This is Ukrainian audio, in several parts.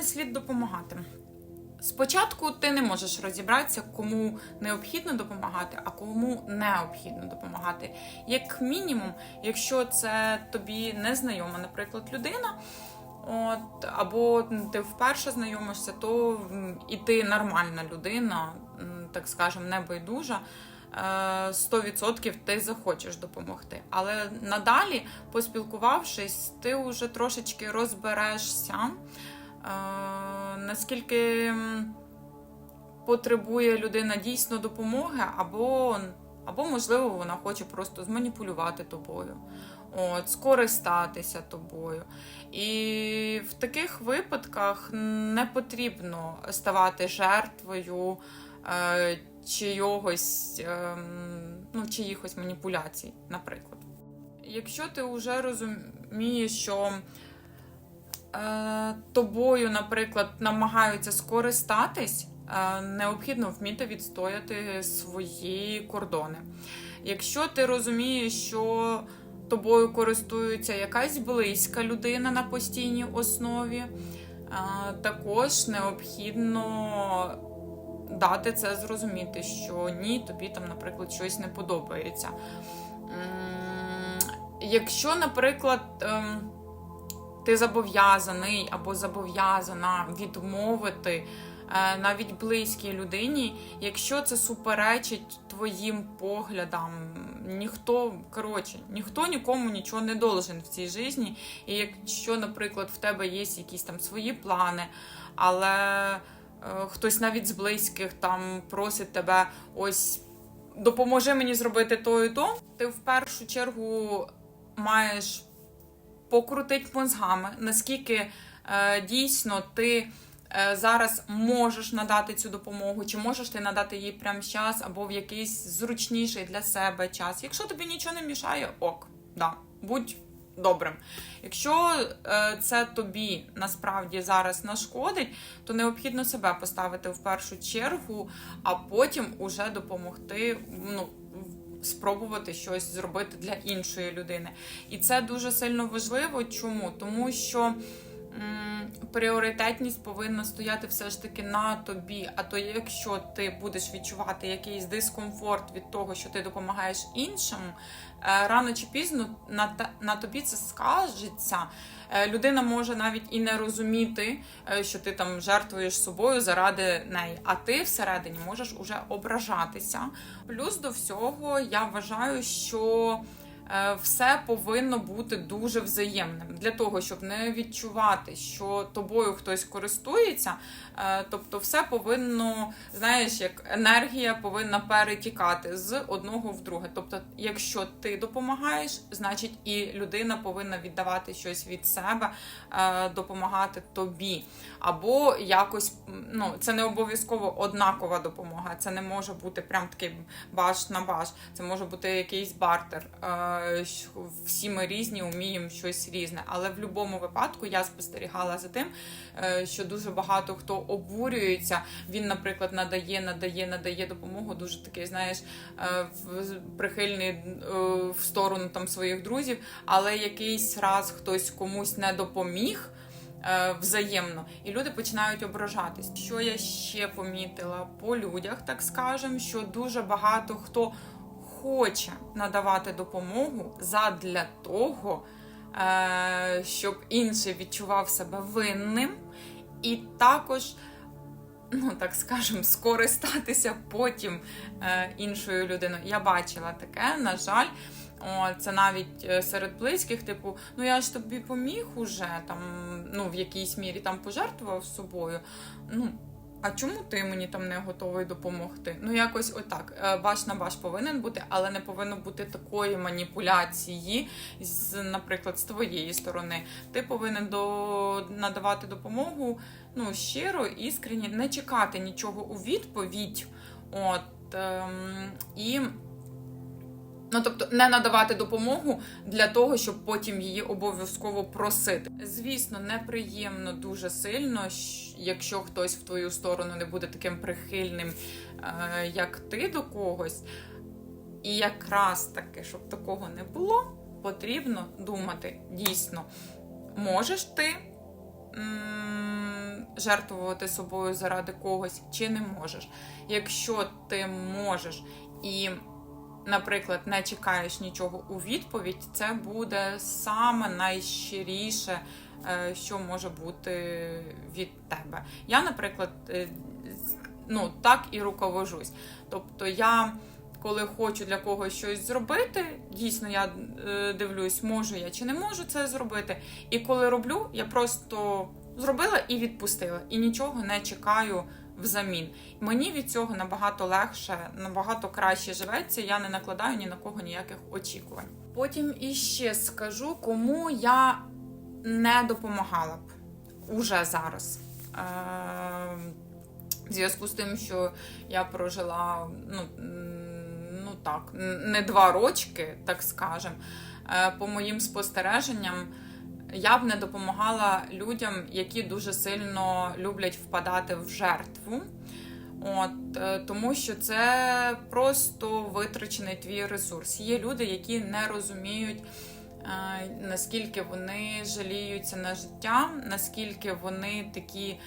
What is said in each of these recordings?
не слід допомагати? Спочатку ти не можеш розібратися, кому необхідно допомагати, а кому необхідно допомагати. Як мінімум, якщо це тобі незнайома, наприклад, людина, от, або ти вперше знайомишся, то і ти нормальна людина, так скажемо, небайдужа. е, 100% ти захочеш допомогти. Але надалі, поспілкувавшись, ти вже трошечки розберешся, е, наскільки потребує людина дійсно допомоги, або, або можливо, вона хоче просто зманіпулювати тобою, от, скористатися тобою. І в таких випадках не потрібно ставати жертвою е, чийогось, ем, ну, чиїхось маніпуляцій, наприклад. Якщо ти вже розумієш, що е, тобою, наприклад, намагаються скористатись, е, необхідно вміти відстояти свої кордони. Якщо ти розумієш, що тобою користується якась близька людина на постійній основі, е, також необхідно дати це зрозуміти, що ні, тобі там, наприклад, щось не подобається. Якщо, наприклад, ем, ти зобов'язаний або зобов'язана відмовити е, навіть близькій людині, якщо це суперечить твоїм поглядам, ніхто коротше, ніхто нікому нічого не должен в цій житті. І якщо, наприклад, в тебе є якісь там свої плани, але е, хтось навіть з близьких там просить тебе ось. Допоможи мені зробити то і то. Ти в першу чергу маєш покрутить мозгами, наскільки е, дійсно ти е, зараз можеш надати цю допомогу, чи можеш ти надати їй прямо час або в якийсь зручніший для себе час. Якщо тобі нічого не мішає, ок, да, будь добрим. Якщо е, це тобі насправді зараз нашкодить, то необхідно себе поставити в першу чергу, а потім уже допомогти. ну, спробувати щось зробити для іншої людини. І це дуже сильно важливо. Чому? Тому що пріоритетність повинна стояти все ж таки на тобі. А то якщо ти будеш відчувати якийсь дискомфорт від того, що ти допомагаєш іншим, е, рано чи пізно на, те- на тобі це скажеться. Е, Людина може навіть і не розуміти, е, що ти там жертвуєш собою заради неї, а ти всередині можеш уже ображатися. Плюс до всього я вважаю, що все повинно бути дуже взаємним для того, щоб не відчувати, що тобою хтось користується. Е, Тобто, все повинно, знаєш, як енергія повинна перетікати з одного в друге. Тобто, якщо ти допомагаєш, значить і людина повинна віддавати щось від себе, е, допомагати тобі. Або якось, ну це не обов'язково однакова допомога. Це не може бути прям такий баш на баш. Це може бути якийсь бартер. Всі ми різні, вміємо щось різне. Але в будь-якому випадку я спостерігала за тим, е, що дуже багато хто обурюється. Він, наприклад, надає, надає, надає допомогу. Дуже такий, знаєш, е, прихильний е, в сторону там своїх друзів, але якийсь раз хтось комусь не допоміг. Взаємно, і люди починають ображатись. Що я ще помітила по людях, так скажем, що дуже багато хто хоче надавати допомогу задля того, е, щоб інший відчував себе винним, і також, ну так скажем, скористатися потім е, іншою людиною. Я бачила таке, на жаль. О, це навіть е, серед близьких, типу, ну я ж тобі поміг уже там, ну в якійсь мірі там пожертвував собою. Ну а чому ти мені там не готовий допомогти? Ну якось отак. Ваш на баш повинен бути, але не повинно бути такої маніпуляції, з, наприклад, з твоєї сторони. Ти повинен до надавати допомогу ну щиро, іскренні, не чекати нічого у відповідь. От ем, і. Ну, тобто не надавати допомогу для того, щоб потім її обов'язково просити. Звісно, неприємно дуже сильно, якщо хтось в твою сторону не буде таким прихильним, е, як ти до когось. І якраз таки, щоб такого не було, потрібно думати дійсно, можеш ти жертвувати собою заради когось, чи не можеш. Якщо ти можеш і, наприклад, не чекаєш нічого у відповідь, це буде саме найщиріше, е, що може бути від тебе. Я, наприклад, е, ну, так і руковожусь. Тобто я. Коли хочу для когось щось зробити, дійсно я е, дивлюсь, можу я чи не можу це зробити. І коли роблю, я просто зробила і відпустила, і нічого не чекаю взамін. Мені від цього набагато легше, набагато краще живеться. Я не накладаю ні на кого ніяких очікувань. Потім іще скажу, кому я не допомагала б уже зараз. Е, в зв'язку з тим, що я прожила ну, ну так, не два рочки, так скажем. Е, По моїм спостереженням, я б не допомагала людям, які дуже сильно люблять впадати в жертву. От, е, тому що це просто витрачений твій ресурс. Є люди, які не розуміють, е, наскільки вони жаліються на життя, наскільки вони такі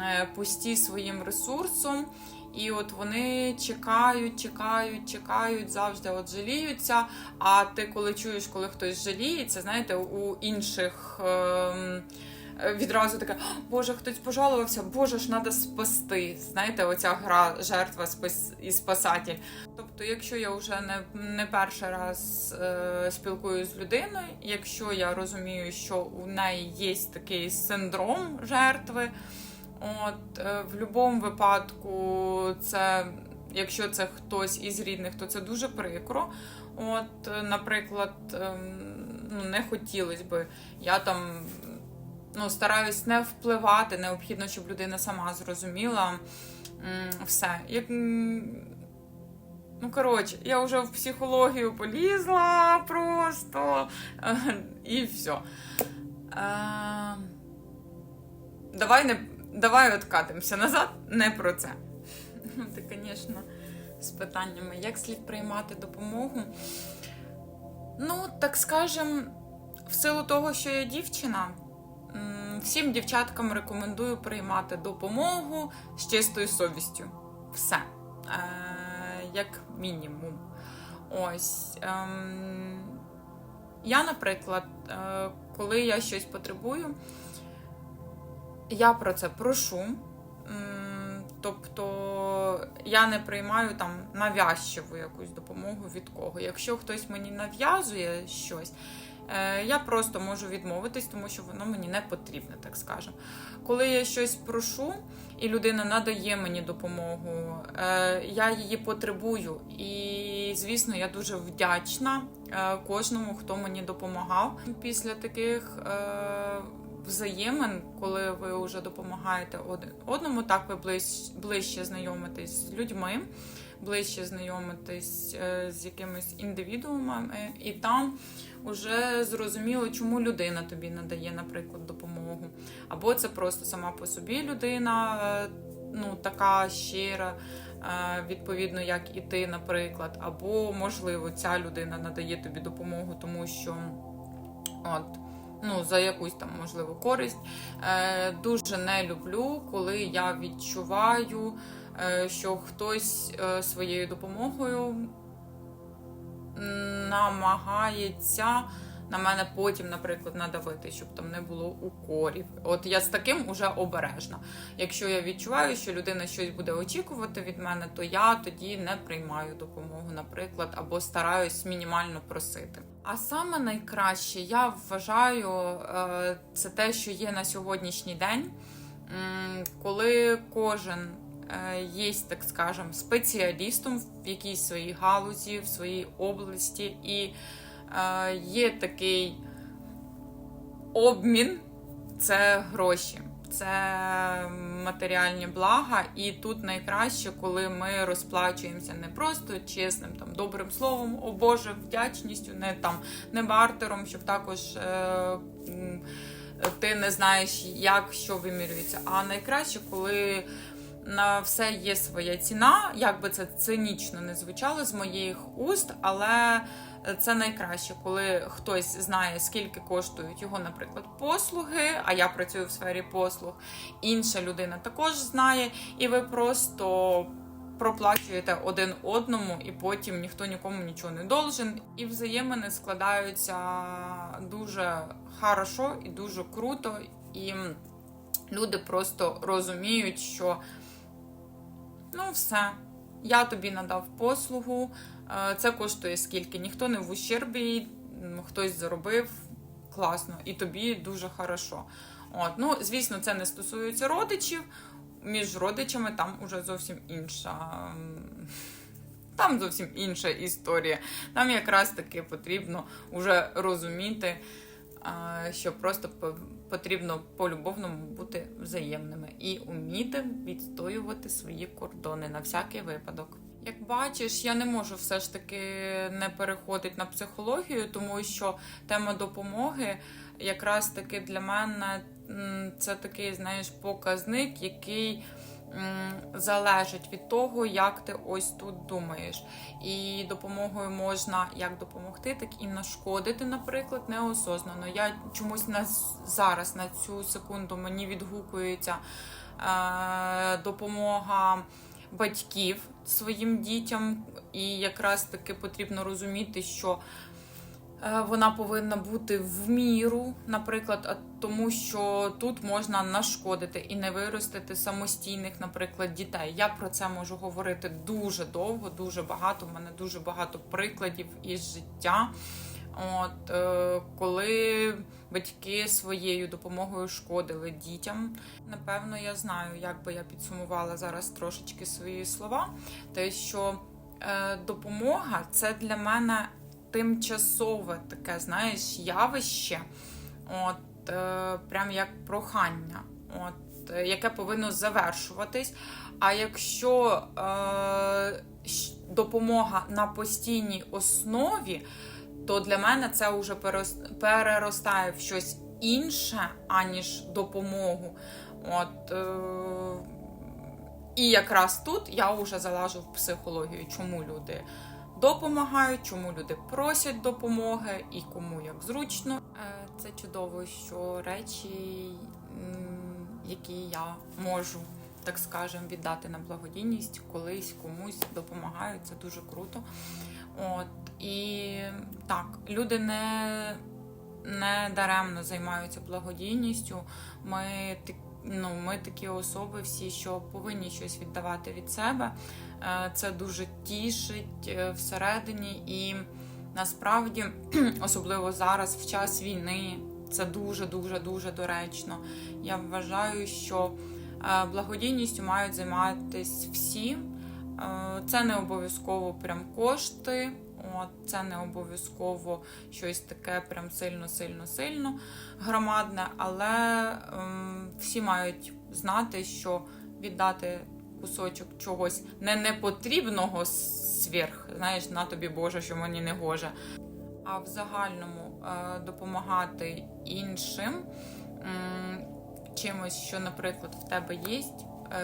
е, пусті своїм ресурсом. І от вони чекають, чекають, чекають, завжди от жаліються. А ти, коли чуєш, коли хтось жаліється, знаєте, у інших е, відразу таке, Боже, хтось пожалувався, Боже ж треба спасти. Знаєте, оця гра жертва і спасатель. Тобто, якщо я вже не, не перший раз е, спілкуюся з людиною, якщо я розумію, що у неї є такий синдром жертви. От, е, в будь-якому випадку, це, якщо це хтось із рідних, то це дуже прикро. От, наприклад, ем, ну, не хотілося би. Я там ну, стараюсь не впливати, необхідно, щоб людина сама зрозуміла все. Як, ну, коротше, я вже в психологію полізла просто і все. Давай не давай откатимося назад, не про це. Ну, ти, звісно, з питаннями, як слід приймати допомогу. Ну, так скажем, в силу того, що я дівчина, всім дівчаткам рекомендую приймати допомогу з чистою совістю. Все. Е, як мінімум. Ось. Ем, я, наприклад, е, коли я щось потребую, я про це прошу. Тобто я не приймаю там навязчиву якусь допомогу від кого. Якщо хтось мені нав'язує щось, е, я просто можу відмовитись, тому що воно мені не потрібне, так скажемо. Коли я щось прошу, і людина надає мені допомогу, е, я її потребую. І, звісно, я дуже вдячна е, кожному, хто мені допомагав. Після таких взаємин, коли ви вже допомагаєте одному, так ви ближче, знайомитесь з людьми, ближче знайомитесь е, з якимись індивідуумами, і там вже зрозуміло, чому людина тобі надає, наприклад, допомогу. Або це просто сама по собі людина, е, ну така щира. е, Відповідно, як і ти, наприклад, або можливо, ця людина надає тобі допомогу, тому що от ну, за якусь там можливо користь. Е, дуже не люблю, коли я відчуваю, е, що хтось е, своєю допомогою намагається на мене потім, наприклад, надавити, щоб там не було укорів. От я з таким уже обережна. Якщо я відчуваю, що людина щось буде очікувати від мене, то я тоді не приймаю допомогу, наприклад, або стараюсь мінімально просити. А саме найкраще я вважаю е, це те, що є на сьогоднішній день, коли кожен е, є, так скажем, спеціалістом в якійсь своїй галузі, в своїй області, і є такий обмін це гроші. Це матеріальні блага, і тут найкраще, коли ми розплачуємося не просто чесним там добрим словом, о Боже, вдячністю, не там не бартером, щоб також е, ти не знаєш, як що вимірюється. А найкраще, коли на все є своя ціна, як би це цинічно не звучало з моїх уст, але Це найкраще, коли хтось знає, скільки коштують його, наприклад, послуги. А я працюю в сфері послуг. Інша людина також знає, і ви просто проплачуєте один одному, і потім ніхто нікому нічого не должен. І взаємини складаються дуже хорошо і дуже круто. І люди просто розуміють, що ну все, я тобі надав послугу, це коштує скільки. Ніхто не в ущербі, хтось заробив класно, і тобі дуже хорошо. От, ну, звісно, це не стосується родичів. Між родичами там уже зовсім інша. Там зовсім інша історія. Там якраз таки потрібно вже розуміти, що просто по- потрібно по-любовному бути взаємними і вміти відстоювати свої кордони на всякий випадок. Як бачиш, я не можу все ж таки не переходити на психологію, тому що тема допомоги якраз таки для мене це такий, знаєш, показник, який залежить від того, як ти ось тут думаєш. І допомогою можна як допомогти, так і нашкодити, наприклад, неосознано. Я чомусь на зараз на цю секунду мені відгукується е, допомога батьків своїм дітям, і якраз таки потрібно розуміти, що е, вона повинна бути в міру, наприклад, тому що тут можна нашкодити і не виростити самостійних, наприклад, дітей. Я про це можу говорити дуже довго, дуже багато. У мене дуже багато прикладів із життя. От е, коли батьки своєю допомогою шкодили дітям, напевно, я знаю, як би я підсумувала зараз трошечки свої слова. Те, що е, допомога це для мене тимчасове таке, знаєш, явище, от е, прям як прохання, от, е, яке повинно завершуватись. А якщо е, допомога на постійній основі, то для мене це вже переростає в щось інше, аніж допомогу. От, е, і якраз тут я вже залажу в психологію, чому люди допомагають, чому люди просять допомоги і кому як зручно. Е, Це чудово, що речі, які я можу, так скажем, віддати на благодійність, колись комусь допомагають. Це дуже круто. От і так, люди не, не даремно займаються благодійністю. Ми ну, ми такі особи, всі, що повинні щось віддавати від себе. Е, Це дуже тішить е, всередині, і насправді, особливо зараз, в час війни, це дуже дуже дуже доречно. Я вважаю, що е, благодійністю мають займатися всі. Е, Це не обов'язково прям кошти, от, це не обов'язково щось таке прям сильно-сильно-сильно громадне, але ем, всі мають знати, що віддати кусочок чогось не непотрібного сверх, знаєш, на тобі Боже, що мені не гоже, а в загальному е, допомагати іншим м, чимось, що, наприклад, в тебе є,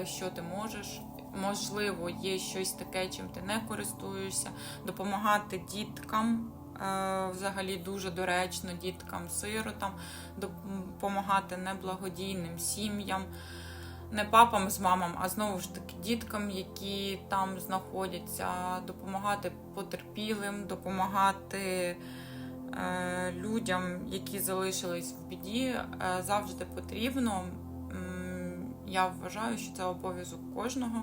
е, що ти можеш. Можливо, є щось таке, чим ти не користуєшся, допомагати діткам. е, Взагалі дуже доречно діткам, сиротам, допомагати неблагодійним сім'ям, не папам з мамам, а знову ж таки діткам, які там знаходяться, допомагати потерпілим, допомагати е, людям, які залишились в біді, е, завжди потрібно. Я вважаю, що це обов'язок кожного.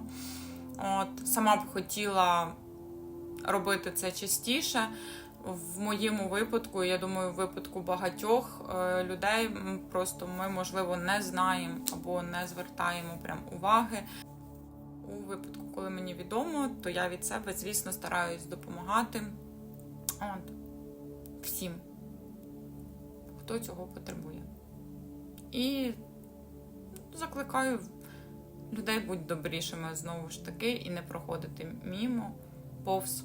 От сама б хотіла робити це частіше. В моєму випадку, я думаю, в випадку багатьох е, людей просто ми, можливо, не знаємо або не звертаємо прям уваги. У випадку, коли мені відомо, то я від себе, звісно, стараюсь допомагати От, всім, хто цього потребує. І закликаю людей бути добрішими знову ж таки і не проходити мімо, повз,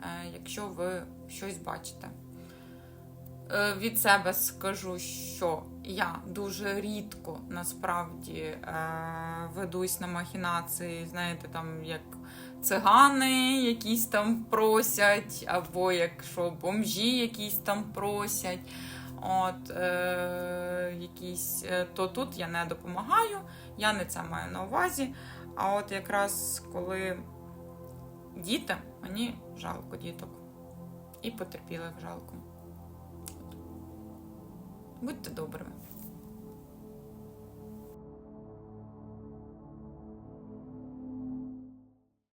е, якщо ви щось бачите. Е, Від себе скажу, що я дуже рідко насправді е, ведусь на махінації, знаєте, там як цигани якісь там просять, або якщо бомжі якісь там просять, от, е, якісь, е, то тут я не допомагаю, я не це маю на увазі. А от якраз коли діти, мені жалко діток. І потерпілих жалко. Будьте добрими.